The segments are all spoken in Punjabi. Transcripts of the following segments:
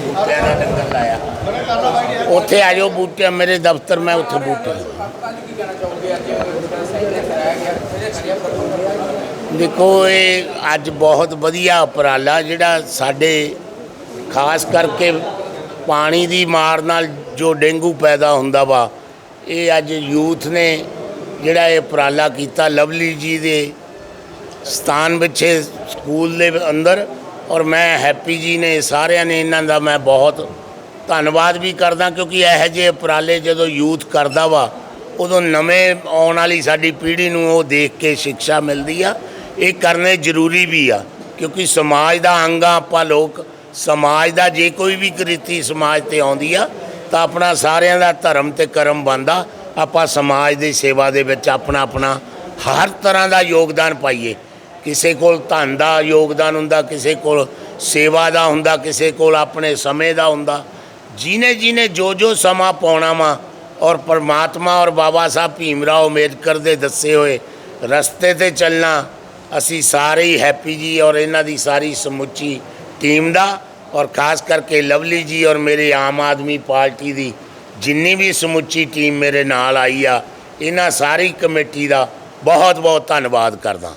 ਬੂਟਿਆਂ ਦਾ ਲੰਗਰ ਲਾਇਆ। ਉੱਥੇ ਆ ਜਾਓ ਬੂਟੇ, ਮੇਰੇ ਦਫ਼ਤਰ ਮੈਂ ਉੱਥੇ ਬੂਟੇ ਦੇਖੋ, ਇਹ ਅੱਜ ਬਹੁਤ ਵਧੀਆ ਉਪਰਾਲਾ ਜਿਹੜਾ ਸਾਡੇ, ਖਾਸ ਕਰਕੇ ਪਾਣੀ ਦੀ ਮਾਰ ਨਾਲ ਜੋ ਡੇਂਗੂ ਪੈਦਾ ਹੁੰਦਾ ਵਾ, ਇਹ ਅੱਜ ਯੂਥ ਨੇ ਜਿਹੜਾ ਇਹ ਉਪਰਾਲਾ ਕੀਤਾ। ਲਵਲੀ ਜੀ ਦੇ ਸਥਾਨ ਵਿੱਚ ਸਕੂਲ ਦੇ ਅੰਦਰ ਔਰ ਮੈਂ ਹੈਪੀ ਜੀ ਨੇ, ਸਾਰਿਆਂ ਨੇ ਇਹਨਾਂ ਦਾ ਮੈਂ ਬਹੁਤ ਧੰਨਵਾਦ ਵੀ ਕਰਦਾ ਕਿਉਂਕਿ ਇਹੋ ਜਿਹੇ ਉਪਰਾਲੇ ਜਦੋਂ ਯੂਥ ਕਰਦਾ ਵਾ, ਉਦੋਂ ਨਵੇਂ ਆਉਣ ਵਾਲੀ ਸਾਡੀ ਪੀੜ੍ਹੀ ਨੂੰ ਉਹ ਦੇਖ ਕੇ ਸਿੱਖਿਆ ਮਿਲਦੀ ਆ। ਇਹ ਕਰਨੇ ਜ਼ਰੂਰੀ ਵੀ ਆ ਕਿਉਂਕਿ ਸਮਾਜ ਦਾ ਅੰਗ ਆ ਆਪਾਂ ਲੋਕ, ਸਮਾਜ ਦਾ ਜੇ ਕੋਈ ਵੀ ਕ੍ਰਿਤੀ ਸਮਾਜ ਤੇ ਆਉਂਦੀ ਆ, ਤਾਂ ਆਪਣਾ ਸਾਰਿਆਂ ਦਾ ਧਰਮ ਤੇ ਕਰਮ ਬੰਦਾ ਆਪਾਂ ਸਮਾਜ ਦੀ ਸੇਵਾ ਦੇ ਵਿੱਚ ਆਪਣਾ ਆਪਣਾ ਹਰ ਤਰ੍ਹਾਂ ਦਾ ਯੋਗਦਾਨ ਪਾਈਏ। ਕਿਸੇ ਕੋਲ ਧਨ ਦਾ ਯੋਗਦਾਨ ਹੁੰਦਾ, ਕਿਸੇ ਕੋਲ ਸੇਵਾ ਦਾ ਹੁੰਦਾ, ਕਿਸੇ ਕੋਲ ਆਪਣੇ ਸਮੇਂ ਦਾ ਹੁੰਦਾ। ਜਿਨੇ ਜਿਨੇ ਜੋ ਜੋ ਸਮਾਂ ਪਾਉਣਾ ਵਾ ਔਰ ਪਰਮਾਤਮਾ ਔਰ ਬਾਬਾ ਸਾਹਿਬ ਭੀਮ ਰਾਓ ਅੰਬੇਦਕਰ ਦੇ ਦੱਸੇ ਹੋਏ ਰਸਤੇ ਤੇ ਚੱਲਣਾ, ਅਸੀਂ ਸਾਰੇ ਹੀ ਹੈਪੀ ਜੀ ਔਰ ਇਹਨਾਂ ਦੀ ਸਾਰੀ ਸਮੁੱਚੀ ਟੀਮ ਦਾ ਔਰ ਖਾਸ ਕਰਕੇ ਲਵਲੀ ਜੀ ਔਰ ਮੇਰੇ ਆਮ ਆਦਮੀ ਪਾਰਟੀ ਦੀ ਜਿੰਨੀ ਵੀ ਸਮੁੱਚੀ ਟੀਮ ਮੇਰੇ ਨਾਲ ਆਈ ਆ, ਇਹਨਾਂ ਸਾਰੀ ਕਮੇਟੀ ਦਾ ਬਹੁਤ ਬਹੁਤ ਧੰਨਵਾਦ ਕਰਦਾ।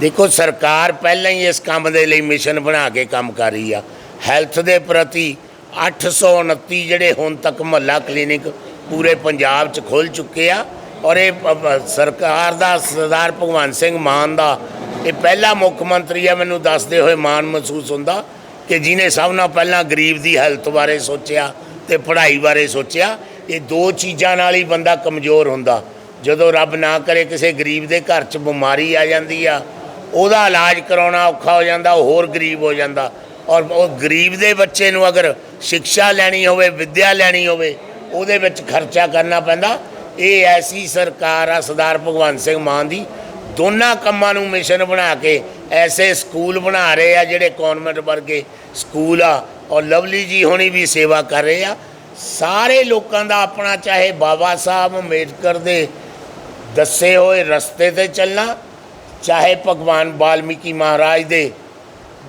ਦੇਖੋ, ਸਰਕਾਰ ਪਹਿਲਾਂ ਹੀ ਇਸ ਕੰਮ ਦੇ ਲਈ ਮਿਸ਼ਨ ਬਣਾ ਕੇ ਕੰਮ ਕਰ ਰਹੀ ਆ। ਹੈਲਥ ਦੇ ਪ੍ਰਤੀ 829 ਜਿਹੜੇ ਹੁਣ ਤੱਕ ਮਹੱਲਾ ਕਲੀਨਿਕ ਪੂਰੇ ਪੰਜਾਬ 'ਚ ਖੁੱਲ ਚੁੱਕੇ ਆ ਔਰ ਇਹ ਸਰਕਾਰ ਦਾ, ਸਰਦਾਰ ਭਗਵੰਤ ਸਿੰਘ ਮਾਨ ਦਾ ਇਹ ਪਹਿਲਾ ਮੁੱਖ ਮੰਤਰੀ ਆ, ਮੈਨੂੰ ਦੱਸਦੇ ਹੋਏ ਮਾਣ ਮਹਿਸੂਸ ਹੁੰਦਾ ਕਿ ਜਿਨੇ ਸਭ ਨਾਲ ਪਹਿਲਾਂ ਗਰੀਬ ਦੀ ਹੈਲਥ ਬਾਰੇ ਸੋਚਿਆ ਤੇ ਪੜ੍ਹਾਈ ਬਾਰੇ ਸੋਚਿਆ, ਇਹ ਦੋ ਚੀਜ਼ਾਂ ਨਾਲ ਹੀ ਬੰਦਾ ਕਮਜ਼ੋਰ ਹੁੰਦਾ। ਜਦੋਂ ਰੱਬ ਨਾ ਕਰੇ, ਕਿਸੇ ਗਰੀਬ ਦੇ ਘਰ 'ਚ ਬਿਮਾਰੀ ਆ ਜਾਂਦੀ ਆ ਉਹਦਾ ਇਲਾਜ ਕਰਾਉਣਾ ਔਖਾ ਹੋ ਜਾਂਦਾ, ਉਹ ਹੋਰ ਗਰੀਬ ਹੋ ਜਾਂਦਾ। ਔਰ ਉਹ ਗਰੀਬ ਦੇ ਬੱਚੇ ਨੂੰ ਅਗਰ ਸਿੱਖਿਆ ਲੈਣੀ ਹੋਵੇ, ਵਿੱਦਿਆ ਲੈਣੀ ਹੋਵੇ, ਉਹਦੇ ਵਿੱਚ ਖਰਚਾ ਕਰਨਾ ਪੈਂਦਾ। ਇਹ ਐਸੀ ਸਰਕਾਰ ਆ ਸਰਦਾਰ ਭਗਵੰਤ ਸਿੰਘ ਮਾਨ ਦੀ। ਦੋਨਾਂ ਕੰਮਾਂ ਨੂੰ ਮਿਸ਼ਨ ਬਣਾ ਕੇ ਐਸੇ ਸਕੂਲ ਬਣਾ ਰਹੇ ਆ ਜਿਹੜੇ ਕਨਵੈਂਟ ਵਰਗੇ ਸਕੂਲ ਆ। ਔਰ ਲਵਲੀ ਜੀ ਹੋਣੀ ਵੀ ਸੇਵਾ ਕਰ ਰਹੇ ਆ। ਸਾਰੇ ਲੋਕਾਂ ਦਾ ਆਪਣਾ, ਚਾਹੇ ਬਾਬਾ ਸਾਹਿਬ ਅੰਬੇਡਕਰ ਦੇ ਦੱਸੇ ਹੋਏ ਰਸਤੇ ਤੇ ਚੱਲਣਾ ਚਾਹੇ ਭਗਵਾਨ ਵਾਲਮੀਕੀ ਮਹਾਰਾਜ ਦੇ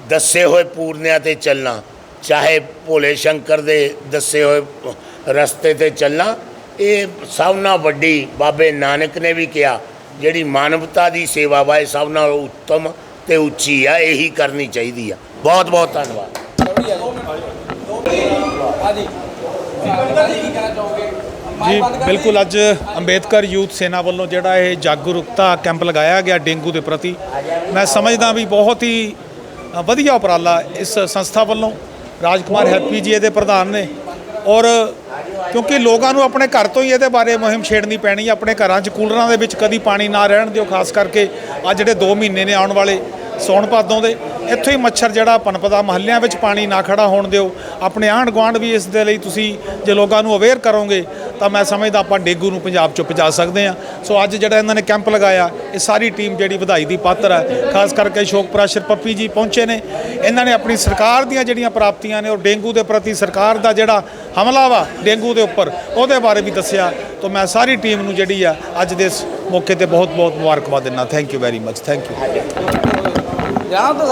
ਦੱਸੇ ਹੋਏ ਪੂਰਨਿਆਂ ਤੇ ਚੱਲਣਾ, ਚਾਹੇ ਭੋਲੇ ਸ਼ੰਕਰ ਦੇ ਦੱਸੇ ਹੋਏ ਰਸਤੇ ਤੇ ਚੱਲਣਾ, ਇਹ ਸਭ ਨਾਲ ਵੱਡੀ ਬਾਬੇ ਨਾਨਕ ਨੇ ਵੀ ਕਿਹਾ, ਜਿਹੜੀ ਮਾਨਵਤਾ ਦੀ ਸੇਵਾ ਵਾ, ਇਹ ਸਭ ਨਾਲ ਉੱਤਮ ਤੇ ਉੱਚੀ ਆ, ਇਹੀ ਕਰਨੀ ਚਾਹੀਦੀ ਆ। ਬਹੁਤ ਬਹੁਤ ਧੰਨਵਾਦ। ਜੀ ਜੀ, ਬਿਲਕੁਲ ਅੱਜ ਅੰਬੇਦਕਰ ਯੂਥ ਸੈਨਾ ਵੱਲੋਂ ਜਿਹੜਾ ਇਹ ਜਾਗਰੂਕਤਾ ਕੈਂਪ ਲਗਾਇਆ ਗਿਆ ਡੇਂਗੂ ਦੇ ਪ੍ਰਤੀ। ਮੈਂ ਸਮਝਦਾ ਵੀ ਬਹੁਤ ਹੀ ਵਧੀਆ ਉਪਰਾਲਾ ਇਸ ਸੰਸਥਾ ਵੱਲੋਂ। ਰਾਜਕੁਮਾਰ ਹੈਪੀ ਜੀ ਇਹਦੇ ਪ੍ਰਧਾਨ ਨੇ। ਔਰ ਕਿਉਂਕਿ ਲੋਕਾਂ ਨੂੰ ਆਪਣੇ ਘਰ ਤੋਂ ਹੀ ਇਹਦੇ ਬਾਰੇ ਮੁਹਿੰਮ ਛੇੜਨੀ ਪੈਣੀ, ਆਪਣੇ ਘਰਾਂ 'ਚ ਕੂਲਰਾਂ ਦੇ ਵਿੱਚ ਕਦੀ ਪਾਣੀ ਨਾ ਰਹਿਣ ਦਿਓ, ਖਾਸ ਕਰਕੇ ਆ ਜਿਹੜੇ 2 ਮਹੀਨੇ ਨੇ ਆਉਣ ਵਾਲੇ ਸੌਣ ਭਾਦੋਂ ਦੇ। ਇੱਥੋਂ ਹੀ ਮੱਛਰ ਜਿਹੜਾ ਪਨਪਦਾ, ਮਹੱਲਿਆਂ ਵਿੱਚ ਪਾਣੀ ਨਾ ਖੜਾ ਹੋਣ ਦਿਓ। ਆਪਣੇ ਆਂਢ ਗੁਆਂਢ ਵੀ ਇਸ ਦੇ ਲਈ ਤੁਸੀਂ ਜੇ ਲੋਕਾਂ ਨੂੰ ਅਵੇਅਰ ਕਰੋਗੇ ਤਾਂ ਮੈਂ ਸਮਝਦਾ ਆਪਾਂ ਡੇਂਗੂ ਨੂੰ ਪੰਜਾਬ ਚੋਂ ਪਹੁੰਚਾ ਸਕਦੇ ਹਾਂ। ਸੋ ਅੱਜ ਜਿਹੜਾ ਇਹਨਾਂ ਨੇ ਕੈਂਪ ਲਗਾਇਆ, ਇਹ ਸਾਰੀ ਟੀਮ ਜਿਹੜੀ ਵਧਾਈ ਦੀ ਪਾਤਰ ਹੈ। ਖਾਸ ਕਰਕੇ ਅਸ਼ੋਕ ਪ੍ਰਾਸ਼ਰ ਪੱਪੀ ਜੀ ਪਹੁੰਚੇ ਨੇ। ਇਹਨਾਂ ਨੇ ਆਪਣੀ ਸਰਕਾਰ ਦੀਆਂ ਜਿਹੜੀਆਂ ਪ੍ਰਾਪਤੀਆਂ ਨੇ ਔਰ ਡੇਂਗੂ ਦੇ ਪ੍ਰਤੀ ਸਰਕਾਰ ਦਾ ਜਿਹੜਾ ਹਮਲਾ ਵਾ ਡੇਂਗੂ ਦੇ ਉੱਪਰ, ਉਹਦੇ ਬਾਰੇ ਵੀ ਦੱਸਿਆ। ਤਾਂ ਮੈਂ ਸਾਰੀ ਟੀਮ ਨੂੰ ਜਿਹੜੀ ਆ, ਅੱਜ ਦੇ ਇਸ ਮੌਕੇ ਤੇ ਬਹੁਤ ਬਹੁਤ ਮੁਬਾਰਕਬਾਦ ਦਿੰਦਾ। Thank you very much thank you ਜਾਣਾ ਤਾਂ